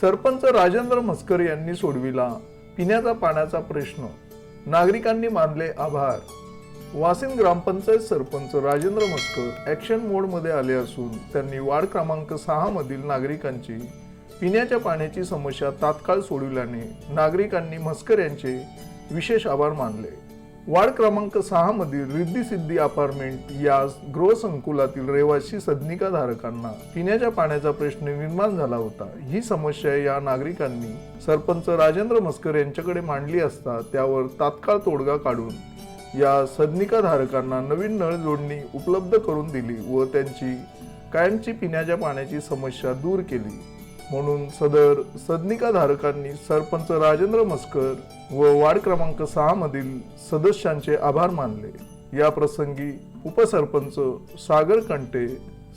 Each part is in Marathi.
सरपंच राजेंद्र मस्कर यांनी सोडविला पिण्याचा पाण्याचा प्रश्न. नागरिकांनी मानले आभार. वासिन ग्रामपंचायत सरपंच राजेंद्र मस्कर ऍक्शन मोडमध्ये आले असून त्यांनी वार्ड क्रमांक सहा मधील नागरिकांची पिण्याच्या पाण्याची समस्या तात्काळ सोडविल्याने नागरिकांनी मस्कर यांचे विशेष आभार मानले. वार्ड क्रमांक सहा मधील रिद्धी सिद्धी अपार्टमेंट या गृहसंकुलातील रहिवासी सदनिका धारकांना पिण्याच्या पाण्याचा प्रश्न निर्माण झाला होता. ही समस्या या नागरिकांनी सरपंच राजेंद्र मस्कर यांच्याकडे मांडली असता त्यावर तात्काळ तोडगा काढून या सदनिका धारकांना नवीन नळ जोडणी उपलब्ध करून दिली व त्यांची कायमची पिण्याच्या पाण्याची समस्या दूर केली. म्हणून सदर सदनिका धारकांनी सरपंच राजेंद्र मस्कर व वार्ड क्रमांक सहा मधील सदस्यांचे आभार मानले. या प्रसंगी उपसरपंच सागर कंटे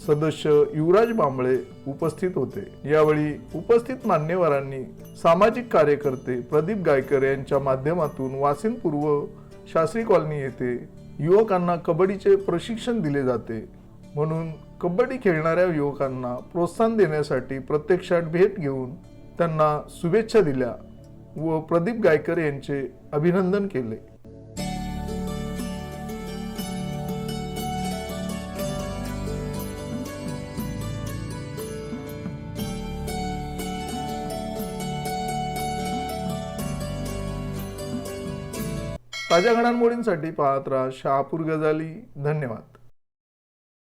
सदस्य युवराज बांबळे उपस्थित होते. यावेळी उपस्थित मान्यवरांनी सामाजिक कार्यकर्ते प्रदीप गायकर यांच्या माध्यमातून वासिन पूर्व शास्त्री कॉलनी येथे युवकांना कबड्डीचे प्रशिक्षण दिले जाते. म्हणून कबड्डी खेळणाऱ्या युवकांना प्रोत्साहन देण्यासाठी प्रत्यक्षात भेट घेऊन त्यांना शुभेच्छा दिल्या. व प्रदीप गायकर यांचे अभिनंदन केले. ताज्या घडामोडींसाठी पाहत राहा शहापूर गजाली. धन्यवाद.